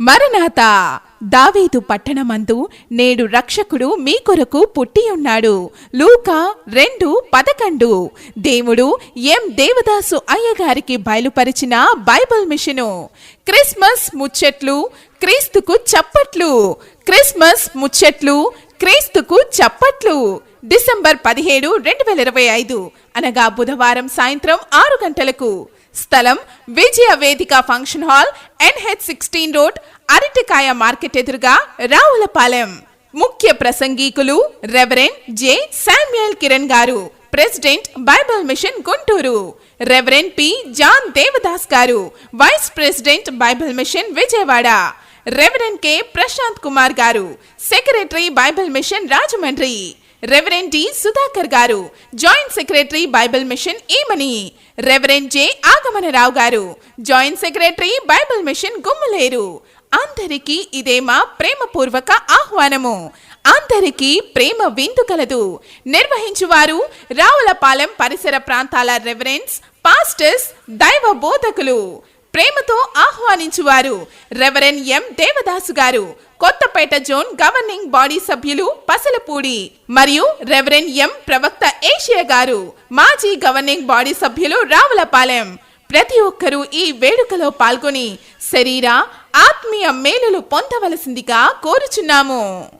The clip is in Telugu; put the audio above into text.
మరణాత దావీదు పట్టణమందు నేడు రక్షకుడు మీ కొరకు పుట్టి ఉన్నాడు లూకా రెండు పదకొండు. దేవుడు ఎం దేవదాసు అయ్యగారికి బయలుపరిచిన బైబిల్ మిషను. క్రిస్మస్ ముచ్చట్లు క్రీస్తుకు చప్పట్లు. క్రిస్మస్ ముచ్చట్లు క్రీస్తుకు చప్పట్లు. డిసెంబర్ పదిహేడు రెండు వేల ఇరవై ఐదు అనగా బుధవారం సాయంత్రం ఆరు గంటలకు. స్థలం Vijaya Vedika function hall NH sixteen road అరటికాయ మార్కెట్ ఎదురుగా రావులపాలెం. ముఖ్య ప్రసంగీకులు reverend J. Samuel Kiran garu president Bible mission Guntur. Reverend P. John Devadas garu vice president Bible mission Vijayawada. Reverend K. Prashant Kumar garu secretary Bible mission Rajahmundry. Reverend D Sudhakar garu joint secretary Bible mission Eemani reverend J Agamanarao garu joint secretary Bible mission Gummaleru అందరికీ ఇదే మా ప్రేమపూర్వక ఆహ్వానము. అందరికీ ప్రేమ విందు కలదు. నిర్వహించువారు రావులపాలెం పరిసర ప్రాంతాల రెవరెన్స్ పాస్టర్స్ దైవ బోధకులు. ప్రేమతో ఆహ్వానించువారు. రెవరెన్ ఎం. దేవదాసు గారు. కొత్తపేట జోన్ గవర్నింగ్ బాడీ సభ్యులు పసలపూడి. మరియు రెవరెన్ ఎం. ప్రవక్త ఏషియా గారు. మాజీ గవర్నింగ్ బాడీ సభ్యులు రావులపాలెం. ప్రతి ఒక్కరూ ఈ వేడుకలో పాల్గొని శరీర ఆత్మీయ మేలులు పొందవలసిందిగా కోరుచున్నాము.